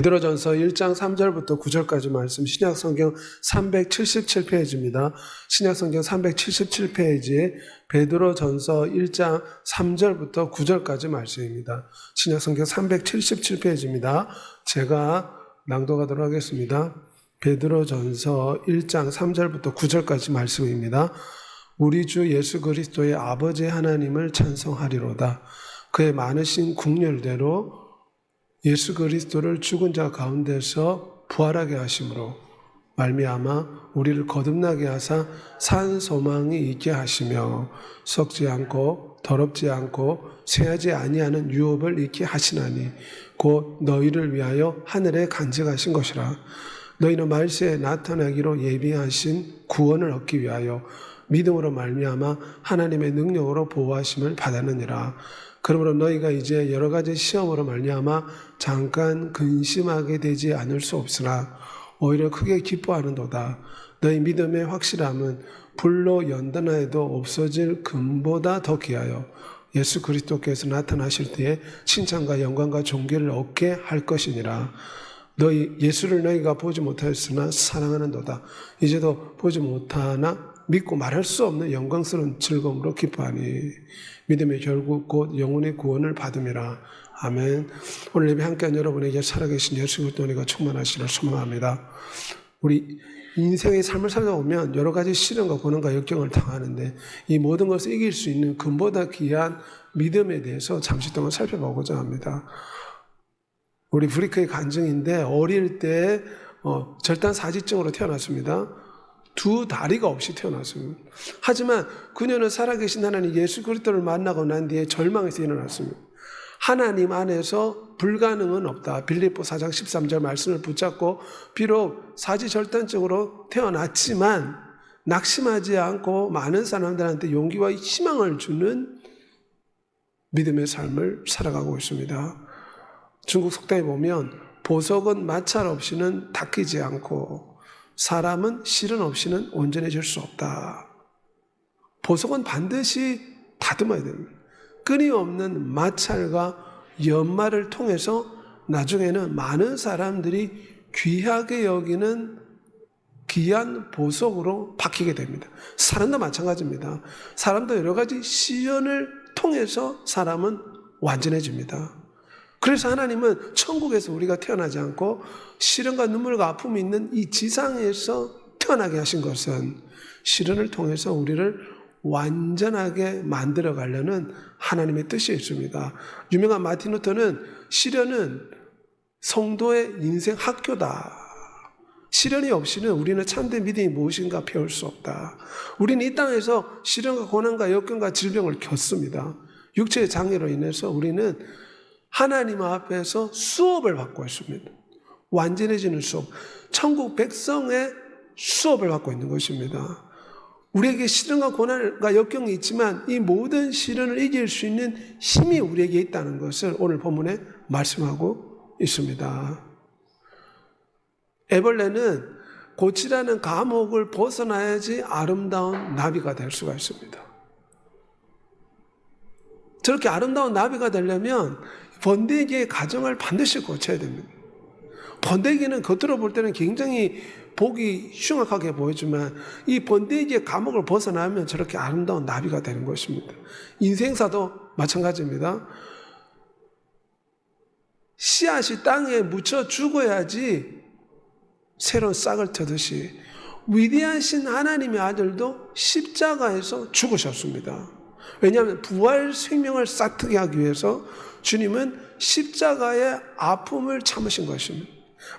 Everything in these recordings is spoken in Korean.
베드로전서 1장 3절부터 9절까지 말씀 신약 성경 377페이지입니다. 신약 성경 377페이지에 베드로전서 1장 3절부터 9절까지 말씀입니다. 신약 성경 377페이지입니다. 제가 낭독하도록 하겠습니다. 베드로전서 1장 3절부터 9절까지 말씀입니다. 우리 주 예수 그리스도의 아버지 하나님을 찬송하리로다. 그의 많으신 국률대로 예수 그리스도를 죽은 자 가운데서 부활하게 하심으로 말미암아 우리를 거듭나게 하사 산 소망이 있게 하시며 썩지 않고 더럽지 않고 쇠하지 아니하는 유업을 있게 하시나니 곧 너희를 위하여 하늘에 간직하신 것이라. 너희는 말세에 나타나기로 예비하신 구원을 얻기 위하여 믿음으로 말미암아 하나님의 능력으로 보호하심을 받았느니라 그러므로 너희가 이제 여러 가지 시험으로 말미암아 잠깐 근심하게 되지 않을 수 없으나 오히려 크게 기뻐하는도다. 너희 믿음의 확실함은 불로 연단하여도 없어질 금보다 더 귀하여 예수 그리스도께서 나타나실 때에 칭찬과 영광과 존귀를 얻게 할 것이니라. 너희 예수를 너희가 보지 못하였으나 사랑하는도다. 이제도 보지 못하나 믿고 말할 수 없는 영광스러운 즐거움으로 기뻐하니 믿음의 결국 곧 영혼의 구원을 받음이라. 아멘. 오늘 예배 함께한 여러분에게 살아계신 예수 그리스도가 충만하시기를 소망합니다. 우리 인생의 삶을 살다 보면 여러 가지 시련과 고난과 역경을 당하는데 이 모든 것을 이길 수 있는 근보다 귀한 믿음에 대해서 잠시 동안 살펴보고자 합니다. 우리 브리크의 간증인데 어릴 때 어, 절단 사지증으로 태어났습니다. 두 다리가 없이 태어났습니다. 하지만 그녀는 살아계신 하나님 예수 그리스도를 만나고 난 뒤에 절망에서 일어났습니다. 하나님 안에서 불가능은 없다. 빌립보 4장 13절 말씀을 붙잡고 비록 사지절단적으로 태어났지만 낙심하지 않고 많은 사람들한테 용기와 희망을 주는 믿음의 삶을 살아가고 있습니다. 중국 속담에 보면 보석은 마찰 없이는 닦이지 않고 사람은 실은 없이는 온전해질 수 없다. 보석은 반드시 다듬어야 됩니다. 끊임없는 마찰과 연말을 통해서 나중에는 많은 사람들이 귀하게 여기는 귀한 보석으로 바뀌게 됩니다. 사람도 마찬가지입니다. 사람도 여러 가지 시련을 통해서 사람은 완전해집니다. 그래서 하나님은 천국에서 우리가 태어나지 않고 시련과 눈물과 아픔이 있는 이 지상에서 태어나게 하신 것은 시련을 통해서 우리를 완전하게 만들어 가려는 하나님의 뜻이 있습니다. 유명한 마틴 루터는 시련은 성도의 인생 학교다. 시련이 없이는 우리는 참된 믿음이 무엇인가 배울 수 없다. 우리는 이 땅에서 시련과 고난과 역경과 질병을 겪습니다. 육체의 장애로 인해서 우리는 하나님 앞에서 수업을 받고 있습니다. 완전해지는 수업. 천국 백성의 수업을 받고 있는 것입니다. 우리에게 시련과 고난과 역경이 있지만 이 모든 시련을 이길 수 있는 힘이 우리에게 있다는 것을 오늘 본문에 말씀하고 있습니다. 애벌레는 고치라는 감옥을 벗어나야지 아름다운 나비가 될 수가 있습니다. 저렇게 아름다운 나비가 되려면 번데기의 가정을 반드시 고쳐야 됩니다. 번데기는 겉으로 볼 때는 굉장히 보기 흉악하게 보이지만 이 번데기의 감옥을 벗어나면 저렇게 아름다운 나비가 되는 것입니다. 인생사도 마찬가지입니다. 씨앗이 땅에 묻혀 죽어야지 새로운 싹을 트듯이 위대하신 하나님의 아들도 십자가에서 죽으셨습니다. 왜냐하면 부활 생명을 싹트게 하기 위해서 주님은 십자가의 아픔을 참으신 것입니다.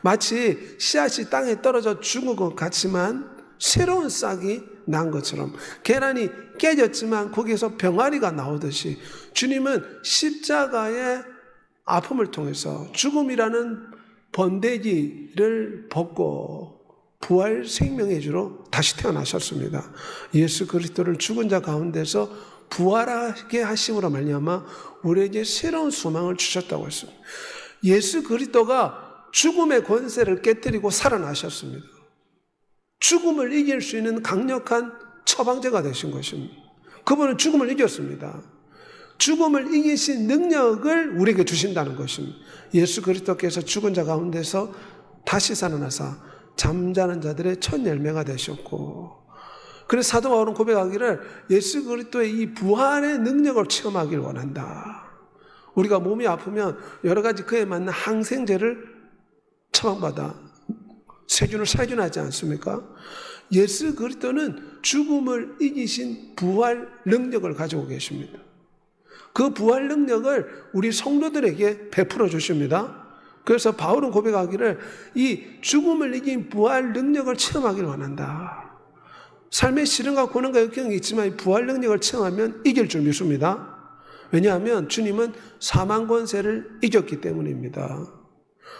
마치 씨앗이 땅에 떨어져 죽은 것 같지만 새로운 싹이 난 것처럼 계란이 깨졌지만 거기에서 병아리가 나오듯이 주님은 십자가의 아픔을 통해서 죽음이라는 번데기를 벗고 부활 생명의 주로 다시 태어나셨습니다. 예수 그리스도를 죽은 자 가운데서 부활하게 하심으로 말미암아 우리에게 새로운 소망을 주셨다고 했습니다. 예수 그리스도가 죽음의 권세를 깨뜨리고 살아나셨습니다. 죽음을 이길 수 있는 강력한 처방제가 되신 것입니다. 그분은 죽음을 이겼습니다. 죽음을 이기신 능력을 우리에게 주신다는 것입니다. 예수 그리스도께서 죽은 자 가운데서 다시 살아나사 잠자는 자들의 첫 열매가 되셨고 그래서 사도 바울은 고백하기를 예수 그리스도의 이 부활의 능력을 체험하길 원한다. 우리가 몸이 아프면 여러 가지 그에 맞는 항생제를 처방받아 세균을 살균하지 않습니까? 예수 그리스도는 죽음을 이기신 부활 능력을 가지고 계십니다. 그 부활 능력을 우리 성도들에게 베풀어 주십니다. 그래서 바울은 고백하기를 이 죽음을 이긴 부활 능력을 체험하기를 원한다. 삶의 시련과 고난과 역경이 있지만 이 부활 능력을 체험하면 이길 줄 믿습니다. 왜냐하면 주님은 사망 권세를 이겼기 때문입니다.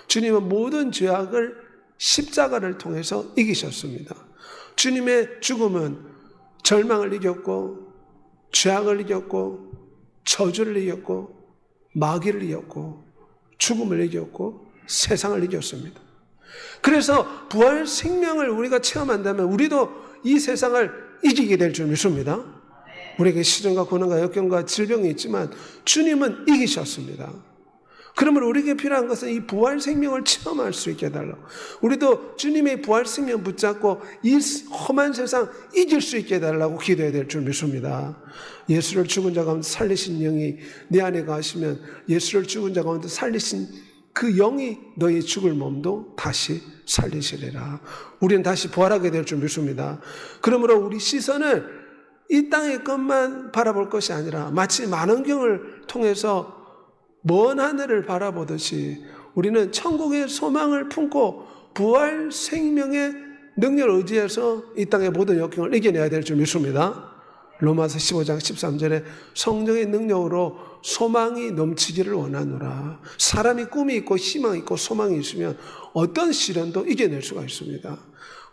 주님은 모든 죄악을 십자가를 통해서 이기셨습니다. 주님의 죽음은 절망을 이겼고 죄악을 이겼고 저주를 이겼고 마귀를 이겼고 죽음을 이겼고 세상을 이겼습니다. 그래서 부활 생명을 우리가 체험한다면 우리도 이 세상을 이기게 될 줄 믿습니다. 우리에게 시련과 고난과 역경과 질병이 있지만 주님은 이기셨습니다. 그러면 우리에게 필요한 것은 이 부활 생명을 체험할 수 있게 해달라고. 우리도 주님의 부활 생명 붙잡고 이 험한 세상 이길 수 있게 해달라고 기도해야 될 줄 믿습니다. 예수를 죽은 자 가운데 살리신 영이 내 안에 가시면 예수를 죽은 자 가운데 살리신 그 영이 너희 죽을 몸도 다시 살리시리라. 우리는 다시 부활하게 될 줄 믿습니다. 그러므로 우리 시선을 이 땅의 것만 바라볼 것이 아니라 마치 만원경을 통해서 먼 하늘을 바라보듯이 우리는 천국의 소망을 품고 부활 생명의 능력을 의지해서 이 땅의 모든 역경을 이겨내야 될 줄 믿습니다. 로마서 15장 13절에 성령의 능력으로 소망이 넘치기를 원하노라. 사람이 꿈이 있고 희망이 있고 소망이 있으면 어떤 시련도 이겨낼 수가 있습니다.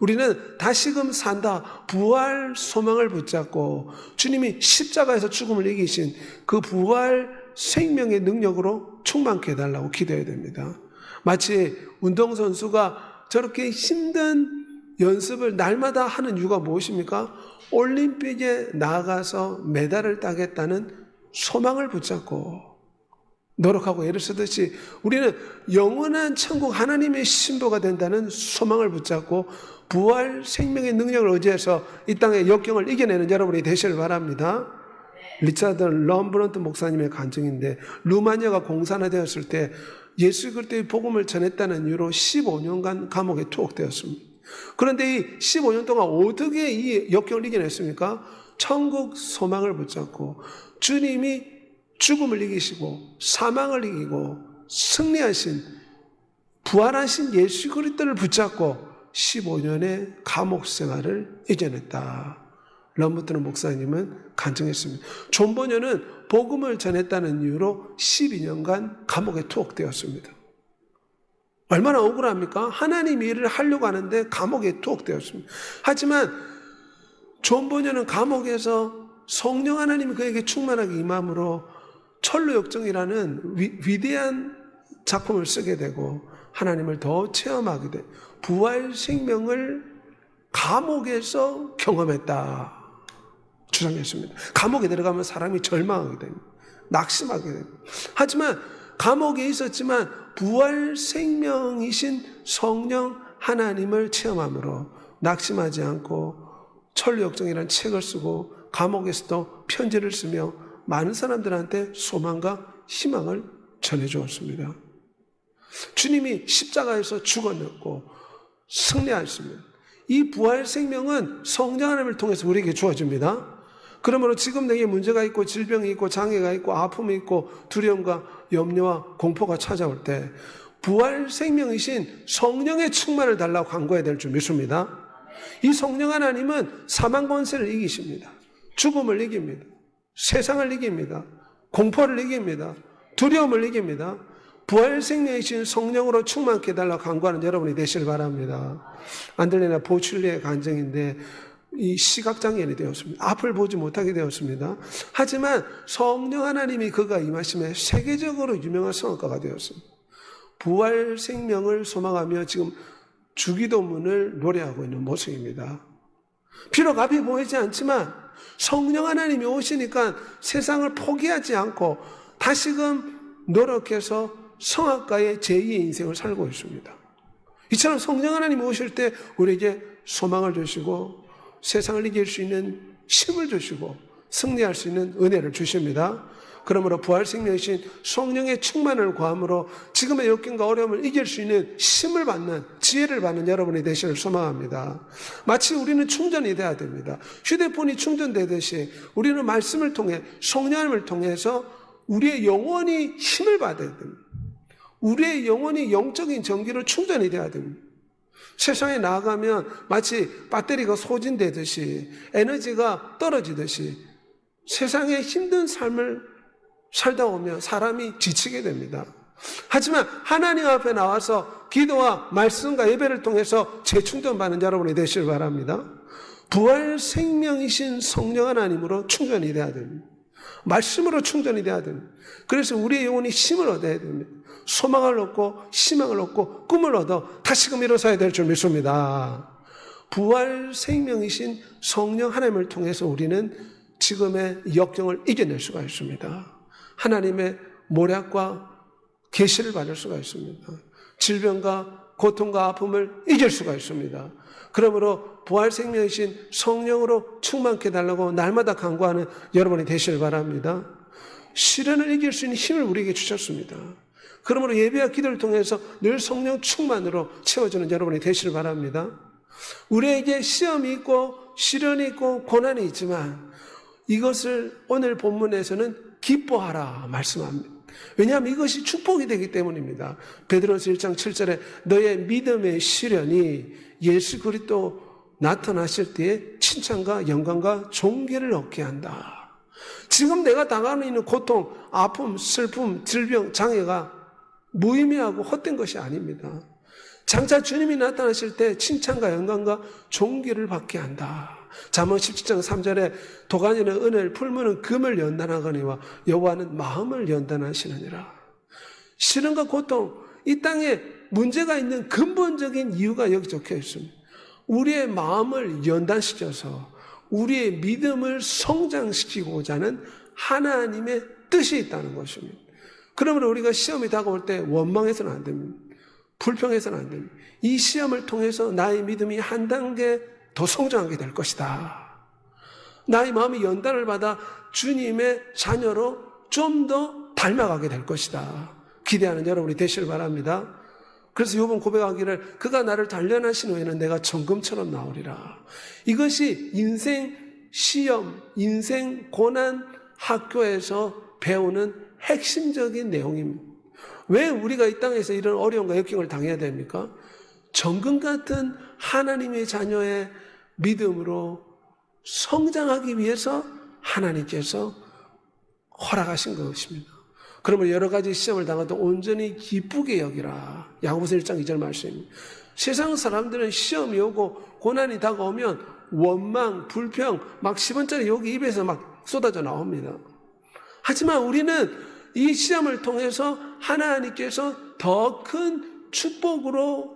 우리는 다시금 산다. 부활 소망을 붙잡고 주님이 십자가에서 죽음을 이기신 그 부활 생명의 능력으로 충만케 해달라고 기도해야 됩니다. 마치 운동선수가 저렇게 힘든 연습을 날마다 하는 이유가 무엇입니까? 올림픽에 나가서 메달을 따겠다는 소망을 붙잡고 노력하고 애를 쓰듯이 우리는 영원한 천국 하나님의 신부가 된다는 소망을 붙잡고 부활 생명의 능력을 의지해서 이 땅의 역경을 이겨내는 여러분이 되시길 바랍니다. 리차드 럼브런트 목사님의 간증인데 루마니아가 공산화되었을 때 예수 그리스도의 복음을 전했다는 이유로 15년간 감옥에 투옥되었습니다. 그런데 이 15년 동안 어떻게 이 역경을 이겨냈습니까? 천국 소망을 붙잡고 주님이 죽음을 이기시고 사망을 이기고 승리하신 부활하신 예수 그리스도를 붙잡고 15년의 감옥 생활을 이겨냈다. 럼버트는 목사님은 간증했습니다. 존 버녀는 복음을 전했다는 이유로 12년간 감옥에 투옥되었습니다. 얼마나 억울합니까? 하나님 일을 하려고 하는데 감옥에 투옥되었습니다. 하지만 존 버녀는 감옥에서 성령 하나님이 그에게 충만하게 임함으로 철로 역정이라는 위, 위대한 작품을 쓰게 되고 하나님을 더 체험하게 돼 부활 생명을 감옥에서 경험했다. 주장했습니다. 감옥에 들어가면 사람이 절망하게 됩니다. 낙심하게 됩니다. 하지만 감옥에 있었지만 부활 생명이신 성령 하나님을 체험함으로 낙심하지 않고 천리역정이라는 책을 쓰고 감옥에서도 편지를 쓰며 많은 사람들한테 소망과 희망을 전해 주었습니다. 주님이 십자가에서 죽어냈고 승리하셨습니다. 이 부활 생명은 성령 하나님을 통해서 우리에게 주어집니다. 그러므로 지금 내게 문제가 있고 질병이 있고 장애가 있고 아픔이 있고 두려움과 염려와 공포가 찾아올 때 부활 생명이신 성령의 충만을 달라고 간구해야 될 줄 믿습니다. 이 성령 하나님은 사망 권세를 이기십니다. 죽음을 이깁니다. 세상을 이깁니다. 공포를 이깁니다. 두려움을 이깁니다. 부활 생명이신 성령으로 충만케 해달라고 간구하는 여러분이 되시길 바랍니다. 안들레나 보출리의 간증인데 이 시각장애인이 되었습니다. 앞을 보지 못하게 되었습니다. 하지만 성령 하나님이 그가 임하심에 세계적으로 유명한 성악가가 되었습니다. 부활 생명을 소망하며 지금 주기도문을 노래하고 있는 모습입니다. 비록 앞이 보이지 않지만 성령 하나님이 오시니까 세상을 포기하지 않고 다시금 노력해서 성악가의 제2의 인생을 살고 있습니다. 이처럼 성령 하나님이 오실 때 우리에게 소망을 주시고 세상을 이길 수 있는 힘을 주시고 승리할 수 있는 은혜를 주십니다. 그러므로 부활생명이신 성령의 충만을 구함으로 지금의 역경과 어려움을 이길 수 있는 힘을 받는 지혜를 받는 여러분이 되시를 소망합니다. 마치 우리는 충전이 돼야 됩니다. 휴대폰이 충전되듯이 우리는 말씀을 통해 성령을 통해서 우리의 영혼이 힘을 받아야 됩니다. 우리의 영혼이 영적인 전기로 충전이 돼야 됩니다. 세상에 나아가면 마치 배터리가 소진되듯이 에너지가 떨어지듯이 세상의 힘든 삶을 살다 보면 사람이 지치게 됩니다. 하지만 하나님 앞에 나와서 기도와 말씀과 예배를 통해서 재충전받는 여러분이 되시길 바랍니다. 부활 생명이신 성령 하나님으로 충전이 돼야 됩니다. 말씀으로 충전이 돼야 됩니다. 그래서 우리의 영혼이 힘을 얻어야 됩니다. 소망을 얻고 희망을 얻고 꿈을 얻어 다시금 일어서야 될 줄 믿습니다. 부활 생명이신 성령 하나님을 통해서 우리는 지금의 역경을 이겨낼 수가 있습니다. 하나님의 모략과 계시를 받을 수가 있습니다. 질병과 고통과 아픔을 이길 수가 있습니다. 그러므로 부활 생명이신 성령으로 충만케 달라고 날마다 간구하는 여러분이 되시길 바랍니다. 시련을 이길 수 있는 힘을 우리에게 주셨습니다. 그러므로 예배와 기도를 통해서 늘 성령 충만으로 채워주는 여러분이 되시길 바랍니다. 우리에게 시험이 있고 시련이 있고 고난이 있지만 이것을 오늘 본문에서는 기뻐하라 말씀합니다. 왜냐하면 이것이 축복이 되기 때문입니다. 베드로서 1장 7절에 너의 믿음의 시련이 예수 그리스도 나타나실 때에 칭찬과 영광과 존귀를 얻게 한다. 지금 내가 당하고 있는 고통, 아픔, 슬픔, 질병, 장애가 무의미하고 헛된 것이 아닙니다. 장차 주님이 나타나실 때 칭찬과 영광과 존귀를 받게 한다. 잠언 17장 3절에 도가니는 은을 풀무는 금을 연단하거니와 여호와는 마음을 연단하시느니라. 시련과 고통 이 땅에 문제가 있는 근본적인 이유가 여기 적혀 있습니다. 우리의 마음을 연단시켜서 우리의 믿음을 성장시키고자 하는 하나님의 뜻이 있다는 것입니다. 그러므로 우리가 시험이 다가올 때 원망해서는 안 됩니다. 불평해서는 안 됩니다. 이 시험을 통해서 나의 믿음이 한 단계 더 성장하게 될 것이다. 나의 마음이 연단을 받아 주님의 자녀로 좀 더 닮아가게 될 것이다. 기대하는 여러분이 되시길 바랍니다. 그래서 요번 고백하기를 그가 나를 단련하신 후에는 내가 정금처럼 나오리라. 이것이 인생 시험, 인생 고난 학교에서 배우는 핵심적인 내용입니다. 왜 우리가 이 땅에서 이런 어려움과 역경을 당해야 됩니까? 정금 같은 하나님의 자녀의 믿음으로 성장하기 위해서 하나님께서 허락하신 것입니다. 그러면 여러 가지 시험을 당해도 온전히 기쁘게 여기라. 야고보서 1장 2절 말씀입니다. 세상 사람들은 시험이 오고 고난이 다가오면 원망, 불평, 막 10원짜리 여기 입에서 막 쏟아져 나옵니다. 하지만 우리는 이 시험을 통해서 하나님께서 더 큰 축복으로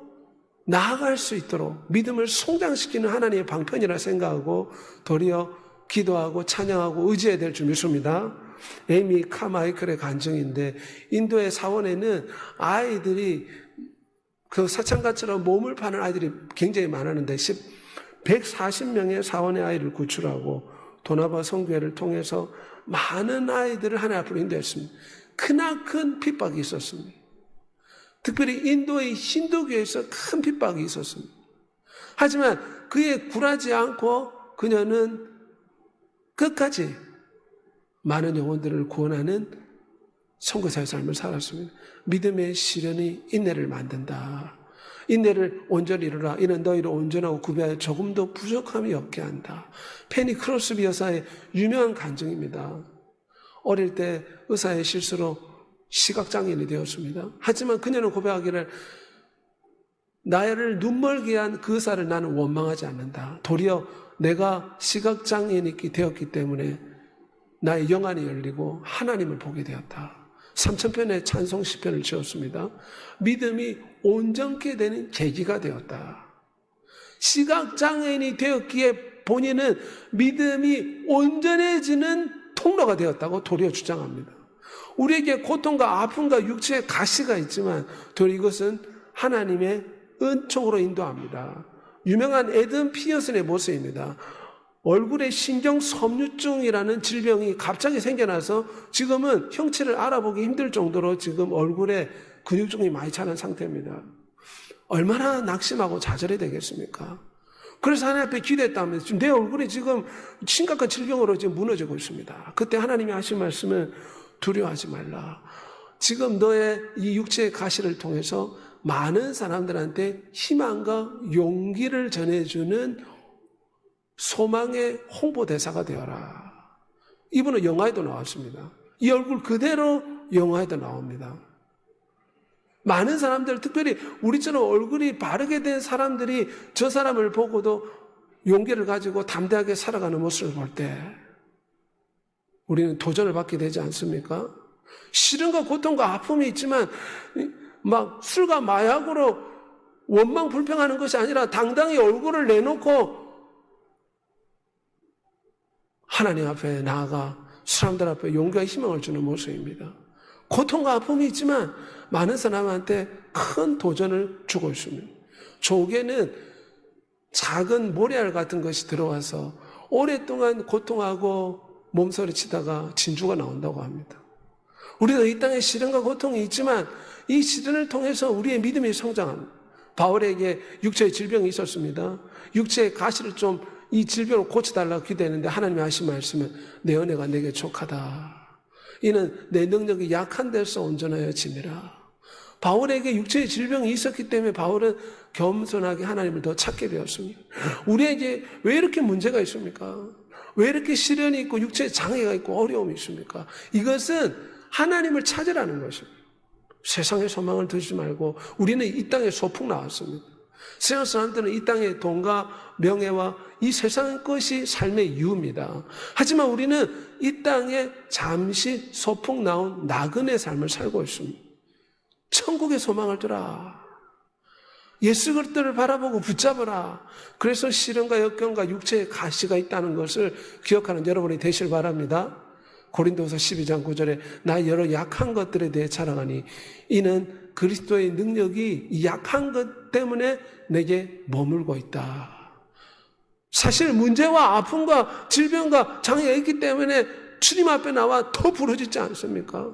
나아갈 수 있도록 믿음을 성장시키는 하나님의 방편이라 생각하고 도리어 기도하고 찬양하고 의지해야 될 줄 믿습니다. 에이미 카마이클의 간증인데 인도의 사원에는 아이들이 그 사창가처럼 몸을 파는 아이들이 굉장히 많았는데 140명의 사원의 아이를 구출하고 도나바 성교회를 통해서 많은 아이들을 하나님 앞으로 인도했습니다. 크나큰 핍박이 있었습니다. 특별히 인도의 힌두교에서 큰 핍박이 있었습니다. 하지만 그에 굴하지 않고 그녀는 끝까지 많은 영혼들을 구원하는 선교사의 삶을 살았습니다. 믿음의 시련이 인내를 만든다. 인내를 온전히 이루라. 이는 너희를 온전하고 구비하여 조금도 부족함이 없게 한다. 페니 크로스비 여사의 유명한 간증입니다. 어릴 때 의사의 실수로 시각장애인이 되었습니다. 하지만 그녀는 고백하기를 나를 눈멀게 한 그 의사를 나는 원망하지 않는다. 도리어 내가 시각장애인이 되었기 때문에 나의 영안이 열리고 하나님을 보게 되었다. 삼천편의 찬송 시편을 지었습니다. 믿음이 온전케 되는 계기가 되었다. 시각장애인이 되었기에 본인은 믿음이 온전해지는 통로가 되었다고 도리어 주장합니다. 우리에게 고통과 아픔과 육체의 가시가 있지만 도리어 이것은 하나님의 은총으로 인도합니다. 유명한 에든 피어슨의 모습입니다. 얼굴에 신경 섬유증이라는 질병이 갑자기 생겨나서 지금은 형체를 알아보기 힘들 정도로 지금 얼굴에 근육종이 많이 차는 상태입니다. 얼마나 낙심하고 좌절이 되겠습니까? 그래서 하나님 앞에 기도했다면 지금 내 얼굴이 지금 심각한 질병으로 지금 무너지고 있습니다. 그때 하나님이 하신 말씀은 두려워하지 말라. 지금 너의 이 육체의 가시를 통해서 많은 사람들한테 희망과 용기를 전해주는 소망의 홍보대사가 되어라. 이분은 영화에도 나왔습니다. 이 얼굴 그대로 영화에도 나옵니다. 많은 사람들, 특별히 우리처럼 얼굴이 바르게 된 사람들이 저 사람을 보고도 용기를 가지고 담대하게 살아가는 모습을 볼 때 우리는 도전을 받게 되지 않습니까? 시련과 고통과 아픔이 있지만 막 술과 마약으로 원망 불평하는 것이 아니라 당당히 얼굴을 내놓고 하나님 앞에 나아가 사람들 앞에 용기와 희망을 주는 모습입니다. 고통과 아픔이 있지만 많은 사람한테 큰 도전을 주고 있습니다. 조개는 작은 모래알 같은 것이 들어와서 오랫동안 고통하고 몸서리치다가 진주가 나온다고 합니다. 우리도 이 땅에 시련과 고통이 있지만 이 시련을 통해서 우리의 믿음이 성장합니다. 바울에게 육체의 질병이 있었습니다. 육체의 가시를 좀 이 질병을 고쳐달라고 기도했는데 하나님이 하신 말씀은 내 은혜가 내게 족하다. 이는 내 능력이 약한 데서 온전하여 짐이라. 바울에게 육체의 질병이 있었기 때문에 바울은 겸손하게 하나님을 더 찾게 되었습니다. 우리에게 왜 이렇게 문제가 있습니까? 왜 이렇게 시련이 있고 육체의 장애가 있고 어려움이 있습니까? 이것은 하나님을 찾으라는 것입니다. 세상의 소망을 두지 말고 우리는 이 땅에 소풍 나왔습니다. 세상 사람들은 이 땅의 돈과 명예와 이 세상의 것이 삶의 이유입니다. 하지만 우리는 이 땅에 잠시 소풍 나온 나그네 삶을 살고 있습니다. 천국의 소망을 두라. 예수 그리스도를 바라보고 붙잡으라. 그래서 시련과 역경과 육체의 가시가 있다는 것을 기억하는 여러분이 되실 바랍니다. 고린도서 12장 9절에 나 여러 약한 것들에 대해 자랑하니 이는 그리스도의 능력이 이 약한 것 때문에 내게 머물고 있다. 사실 문제와 아픔과 질병과 장애가 있기 때문에 주님 앞에 나와 더 부러지지 않습니까?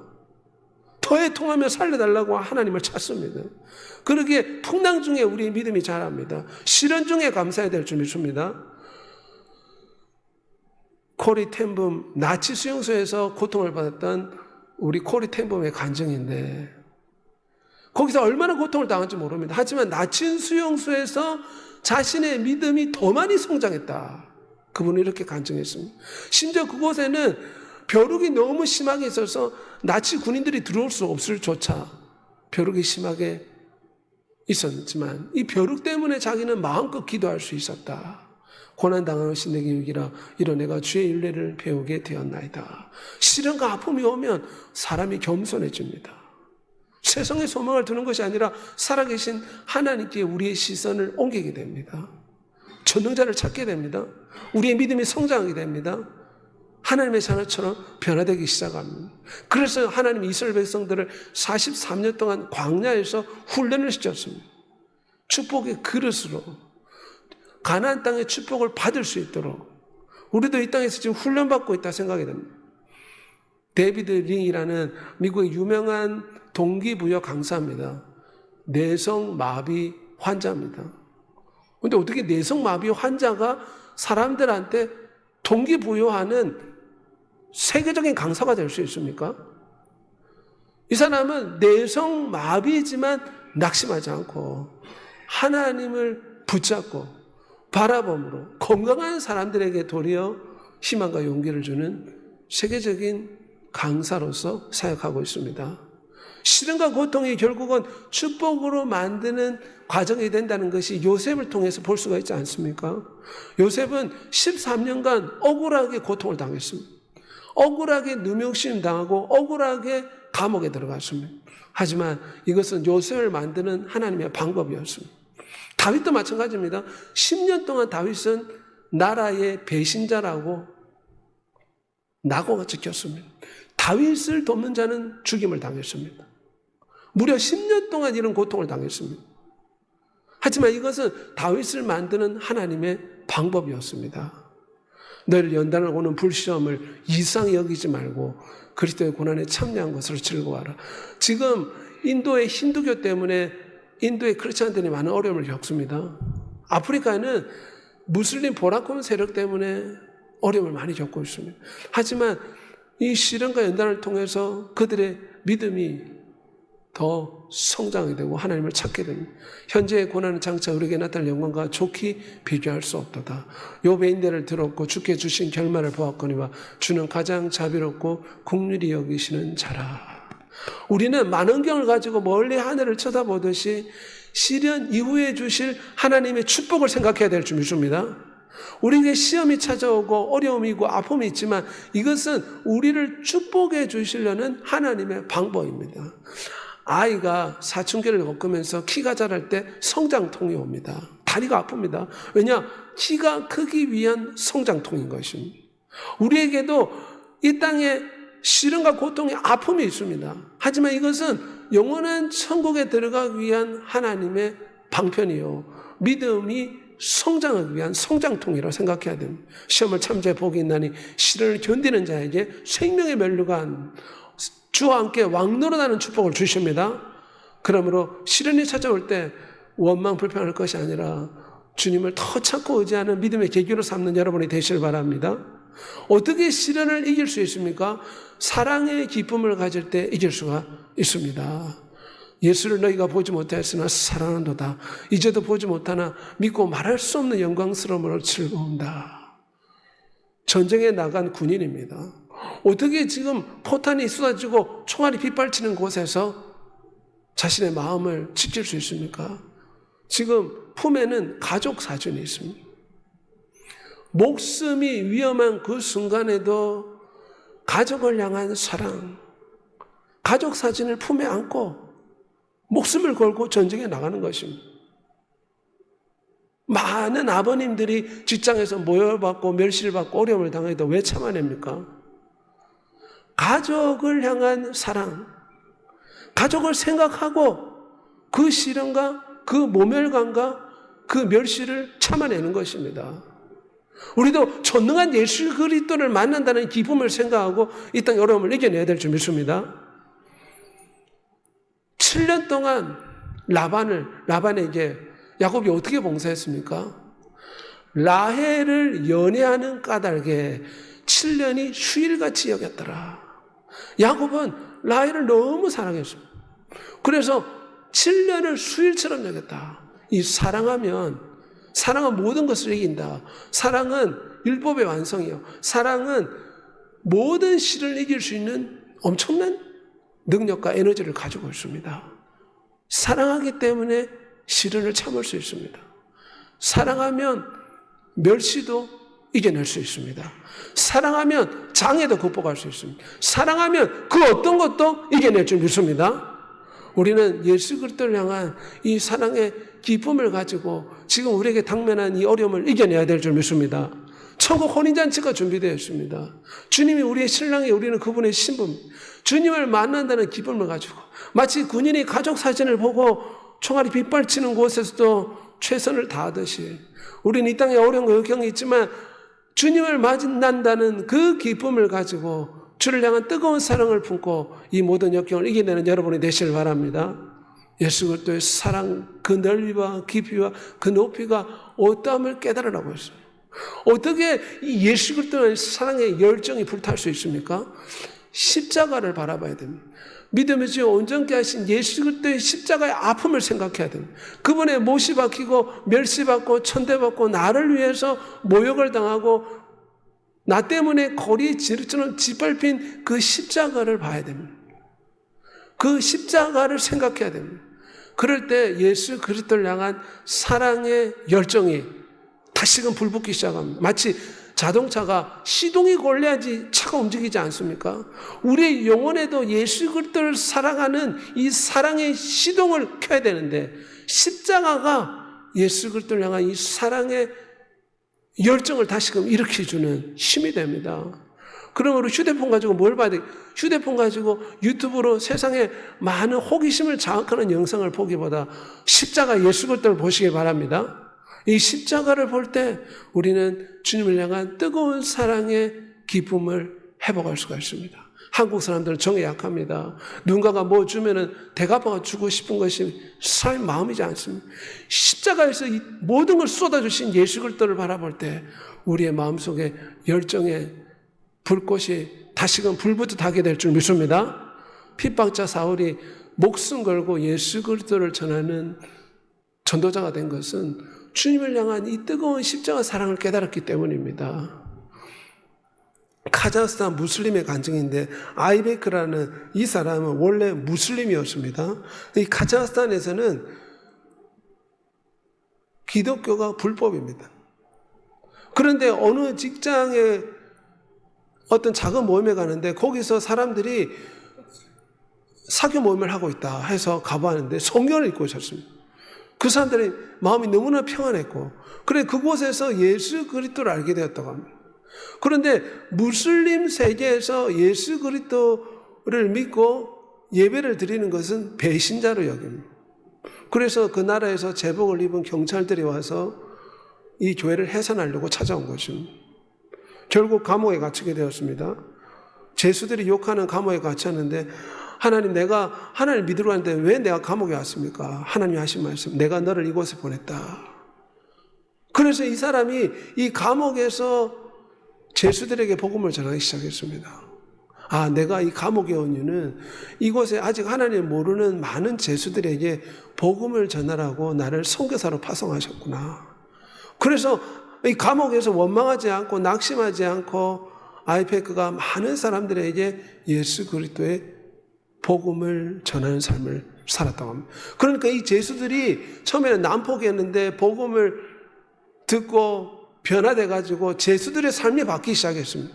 더 애통하며 살려달라고 하나님을 찾습니다. 그러기에 풍랑 중에 우리 믿음이 자랍니다. 시련 중에 감사해야 될줄 믿습니다. 코리 텐붐 나치 수용소에서 고통을 받았던 우리 코리 텐붐의 간증인데 거기서 얼마나 고통을 당한지 모릅니다. 하지만 나치 수용소에서 자신의 믿음이 더 많이 성장했다. 그분은 이렇게 간증했습니다. 심지어 그곳에는 벼룩이 너무 심하게 있어서 나치 군인들이 들어올 수 없을 조차 벼룩이 심하게 있었지만 이 벼룩 때문에 자기는 마음껏 기도할 수 있었다. 고난당하는 신에게 유기라 이런 내가 주의 윤례를 배우게 되었나이다. 시련과 아픔이 오면 사람이 겸손해집니다. 세상의 소망을 두는 것이 아니라 살아계신 하나님께 우리의 시선을 옮기게 됩니다. 전능자를 찾게 됩니다. 우리의 믿음이 성장하게 됩니다. 하나님의 자녀처럼 변화되기 시작합니다. 그래서 하나님이 이스라엘 백성들을 43년 동안 광야에서 훈련을 시켰습니다. 축복의 그릇으로 가나안 땅의 축복을 받을 수 있도록 우리도 이 땅에서 지금 훈련받고 있다 생각이 됩니다. 데이비드 링이라는 미국의 유명한 동기부여 강사입니다. 내성 마비 환자입니다. 근데 어떻게 내성 마비 환자가 사람들한테 동기부여하는 세계적인 강사가 될 수 있습니까? 이 사람은 내성 마비지만 낙심하지 않고 하나님을 붙잡고 바라봄으로 건강한 사람들에게 도리어 희망과 용기를 주는 세계적인 강사로서 사역하고 있습니다. 시련과 고통이 결국은 축복으로 만드는 과정이 된다는 것이 요셉을 통해서 볼 수가 있지 않습니까? 요셉은 13년간 억울하게 고통을 당했습니다. 억울하게 누명심 당하고 억울하게 감옥에 들어갔습니다. 하지만 이것은 요셉을 만드는 하나님의 방법이었습니다. 다윗도 마찬가지입니다. 10년 동안 다윗은 나라의 배신자라고 낙오가 찍혔습니다. 다윗을 돕는 자는 죽임을 당했습니다. 무려 10년 동안 이런 고통을 당했습니다. 하지만 이것은 다윗을 만드는 하나님의 방법이었습니다. 너를 연단을 오는 불시험을 이상히 여기지 말고 그리스도의 고난에 참여한 것을 즐거워하라. 지금 인도의 힌두교 때문에 인도의 크리스천들이 많은 어려움을 겪습니다. 아프리카에는 무슬림 보라콘 세력 때문에 어려움을 많이 겪고 있습니다. 하지만 이 시련과 연단을 통해서 그들의 믿음이 더 성장이 되고 하나님을 찾게 됩니다. 현재의 고난은 장차 우리에게 나타날 영광과 좋게 비교할 수 없도다. 욥의 인대를 들었고 주께 주신 결말을 보았거니와 주는 가장 자비롭고 국률이 여기시는 자라. 우리는 만원경을 가지고 멀리 하늘을 쳐다보듯이 시련 이후에 주실 하나님의 축복을 생각해야 될 줄 믿습니다. 우리에게 시험이 찾아오고 어려움이 있고 아픔이 있지만 이것은 우리를 축복해 주시려는 하나님의 방법입니다. 아이가 사춘기를 겪으면서 키가 자랄 때 성장통이 옵니다. 다리가 아픕니다. 왜냐? 키가 크기 위한 성장통인 것입니다. 우리에게도 이 땅에 시련과 고통의 아픔이 있습니다. 하지만 이것은 영원한 천국에 들어가기 위한 하나님의 방편이요. 믿음이 성장하기 위한 성장통이라고 생각해야 됩니다. 시험을 참조해 복이 있나니 시련을 견디는 자에게 생명의 멸류관 주와 함께 왕노릇하는 축복을 주십니다. 그러므로 시련이 찾아올 때 원망 불평할 것이 아니라 주님을 더 찾고 의지하는 믿음의 계기로 삼는 여러분이 되실 바랍니다. 어떻게 시련을 이길 수 있습니까? 사랑의 기쁨을 가질 때 이길 수가 있습니다. 예수를 너희가 보지 못하였으나 사랑한도다. 이제도 보지 못하나 믿고 말할 수 없는 영광스러움으로 즐거운다. 전쟁에 나간 군인입니다. 어떻게 지금 포탄이 쏟아지고 총알이 빗발치는 곳에서 자신의 마음을 지킬 수 있습니까? 지금 품에는 가족 사진이 있습니다. 목숨이 위험한 그 순간에도 가족을 향한 사랑, 가족 사진을 품에 안고 목숨을 걸고 전쟁에 나가는 것입니다. 많은 아버님들이 직장에서 모여받고 멸시를 받고 어려움을 당해도 왜 참아냅니까? 가족을 향한 사랑, 가족을 생각하고 그 시련과 그 모멸감과 그 멸시를 참아내는 것입니다. 우리도 전능한 예수 그리스도를 만난다는 기쁨을 생각하고 이땅 어려움을 이겨내야 될 줄 믿습니다. 7년 동안 라반을 라반에게 야곱이 어떻게 봉사했습니까? 라헬을 연애하는 까닭에 7년이 휴일같이 여겼더라. 야곱은 라헬을 너무 사랑했습니다. 그래서 7년을 수일처럼 여겼다. 이 사랑하면 사랑은 모든 것을 이긴다. 사랑은 율법의 완성이요. 사랑은 모든 시를 이길 수 있는 엄청난 능력과 에너지를 가지고 있습니다. 사랑하기 때문에 시련을 참을 수 있습니다. 사랑하면 멸시도 이겨낼 수 있습니다. 사랑하면 장애도 극복할 수 있습니다. 사랑하면 그 어떤 것도 이겨낼 줄 믿습니다. 우리는 예수 그리스도를 향한 이 사랑의 기쁨을 가지고 지금 우리에게 당면한 이 어려움을 이겨내야 될 줄 믿습니다. 천국 혼인잔치가 준비되어 있습니다. 주님이 우리의 신랑이 우리는 그분의 신부. 주님을 만난다는 기쁨을 가지고 마치 군인이 가족 사진을 보고 총알이 빗발치는 곳에서도 최선을 다하듯이 우리는 이 땅에 어려운 역경이 있지만 주님을 만난다는 그 기쁨을 가지고 주를 향한 뜨거운 사랑을 품고 이 모든 역경을 이겨내는 여러분이 되시길 바랍니다. 예수 그리스도의 사랑 그 넓이와 깊이와 그 높이가 어떠함을 깨달으라고 했어요. 어떻게 이 예수 그리스도의 사랑의 열정이 불탈 수 있습니까? 십자가를 바라봐야 됩니다. 믿음의 주 온전케 하신 예수 그리스도의 십자가의 아픔을 생각해야 됩니다. 그분의 못이 박히고 멸시받고 천대받고 나를 위해서 모욕을 당하고 나 때문에 거리 지르처럼 짓밟힌 그 십자가를 봐야 됩니다. 그 십자가를 생각해야 됩니다. 그럴 때 예수 그리스도를 향한 사랑의 열정이 다시금 불붙기 시작합니다. 마치 자동차가 시동이 걸려야지 차가 움직이지 않습니까? 우리의 영혼에도 예수 그리스도를 사랑하는 이 사랑의 시동을 켜야 되는데 십자가가 예수 그리스도를 향한 이 사랑의 열정을 다시금 일으켜주는 힘이 됩니다. 그러므로 휴대폰 가지고 뭘 봐야 돼? 휴대폰 가지고 유튜브로 세상에 많은 호기심을 자극하는 영상을 보기보다 십자가 예수 그리스도를 보시길 바랍니다. 이 십자가를 볼 때 우리는 주님을 향한 뜨거운 사랑의 기쁨을 회복할 수가 있습니다. 한국 사람들은 정에 약합니다. 누군가가 뭐 주면은 대가파가 주고 싶은 것이 사람의 마음이지 않습니다. 십자가에서 이 모든 걸 쏟아주신 예수 그리스도를 바라볼 때 우리의 마음속에 열정의 불꽃이 다시금 불붙하게 될 줄 믿습니다. 핍박자 사울이 목숨 걸고 예수 그리스도를 전하는 전도자가 된 것은 주님을 향한 이 뜨거운 십자가 사랑을 깨달았기 때문입니다. 카자흐스탄 무슬림의 간증인데 아이베크라는 이 사람은 원래 무슬림이었습니다. 이 카자흐스탄에서는 기독교가 불법입니다. 그런데 어느 직장에 어떤 작은 모임에 가는데 거기서 사람들이 사교 모임을 하고 있다 해서 가보았는데 성경을 읽고 있었습니다. 그 사람들이 마음이 너무나 평안했고 그래 그곳에서 예수 그리스도를 알게 되었다고 합니다. 그런데 무슬림 세계에서 예수 그리스도를 믿고 예배를 드리는 것은 배신자로 여깁니다. 그래서 그 나라에서 제복을 입은 경찰들이 와서 이 교회를 해산하려고 찾아온 것입니다. 결국 감옥에 갇히게 되었습니다. 제수들이 욕하는 감옥에 갇혔는데 하나님 내가 하나님 믿으러 왔는데 왜 내가 감옥에 왔습니까? 하나님 하신 말씀 내가 너를 이곳에 보냈다. 그래서 이 사람이 이 감옥에서 제수들에게 복음을 전하기 시작했습니다. 아, 내가 이 감옥에 온 이유는 이곳에 아직 하나님 모르는 많은 제수들에게 복음을 전하라고 나를 선교사로 파송하셨구나. 그래서 이 감옥에서 원망하지 않고 낙심하지 않고 아이페크가 많은 사람들에게 예수 그리스도의 복음을 전하는 삶을 살았다고 합니다. 그러니까 이 제수들이 처음에는 난폭했는데 복음을 듣고 변화돼 가지고 제수들의 삶이 바뀌기 시작했습니다.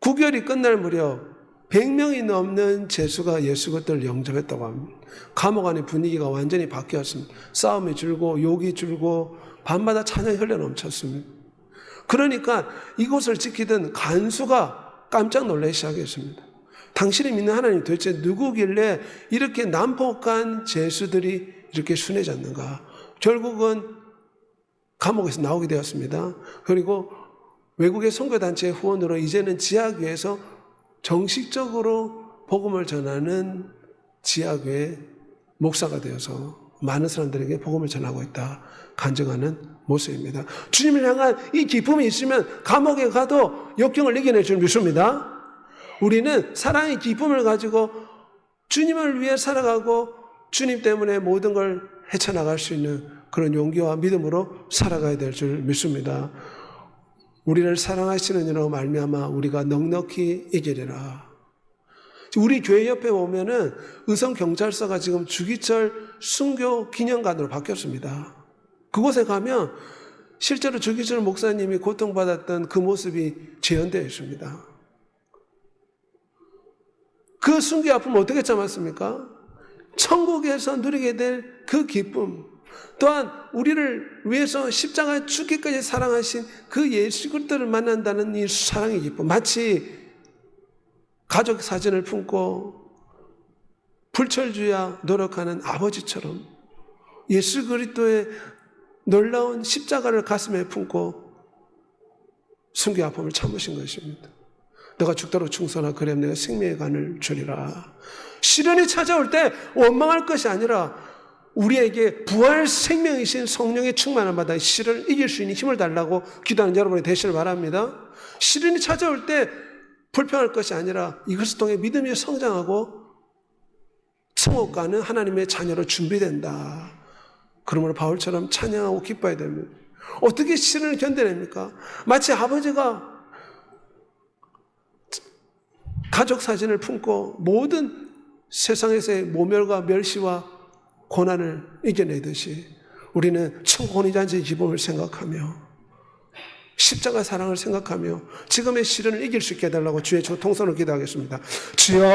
9개월이 끝날 무렵 100명이 넘는 제수가 예수 그리스도를 영접했다고 합니다. 감옥 안의 분위기가 완전히 바뀌었습니다. 싸움이 줄고 욕이 줄고 밤마다 찬양이 흘러 넘쳤습니다. 그러니까 이곳을 지키던 간수가 깜짝 놀라기 시작했습니다. 당신이 믿는 하나님 도대체 누구길래 이렇게 난폭한 제수들이 이렇게 순해졌는가? 결국은 감옥에서 나오게 되었습니다. 그리고 외국의 선교단체의 후원으로 이제는 지하교에서 정식적으로 복음을 전하는 지하교의 목사가 되어서 많은 사람들에게 복음을 전하고 있다. 간증하는 모습입니다. 주님을 향한 이 기쁨이 있으면 감옥에 가도 역경을 이겨낼 줄 믿습니다. 우리는 사랑의 기쁨을 가지고 주님을 위해 살아가고 주님 때문에 모든 걸 헤쳐나갈 수 있는 그런 용기와 믿음으로 살아가야 될 줄 믿습니다. 우리를 사랑하시는 이로 말미암아 우리가 넉넉히 이기리라. 우리 교회 옆에 보면은 의성 경찰서가 지금 주기철 순교 기념관으로 바뀌었습니다. 그곳에 가면 실제로 주기철 목사님이 고통받았던 그 모습이 재현되어 있습니다. 그 순교 아픔을 어떻게 참았습니까? 천국에서 누리게 될 그 기쁨, 또한 우리를 위해서 십자가에 죽기까지 사랑하신 그 예수 그리스도를 만난다는 이 사랑의 기쁨, 마치 가족 사진을 품고 불철주야 노력하는 아버지처럼 예수 그리스도의 놀라운 십자가를 가슴에 품고 순교 아픔을 참으신 것입니다. 너가 죽도록 충성하 그래 내가 생명의 간을 주리라. 시련이 찾아올 때 원망할 것이 아니라 우리에게 부활 생명이신 성령의 충만을 받아 시련을 이길 수 있는 힘을 달라고 기도하는 여러분이 되시길 바랍니다. 시련이 찾아올 때 불평할 것이 아니라 이것을 통해 믿음이 성장하고 천국 가는 하나님의 자녀로 준비된다. 그러므로 바울처럼 찬양하고 기뻐야 됩니다. 어떻게 시련을 견뎌냅니까? 마치 아버지가 가족 사진을 품고 모든 세상에서의 모멸과 멸시와 고난을 이겨내듯이 우리는 천혼이잔치의 기쁨을 생각하며 십자가 사랑을 생각하며 지금의 시련을 이길 수 있게 해달라고 주의 저 통성을 기도하겠습니다. 주여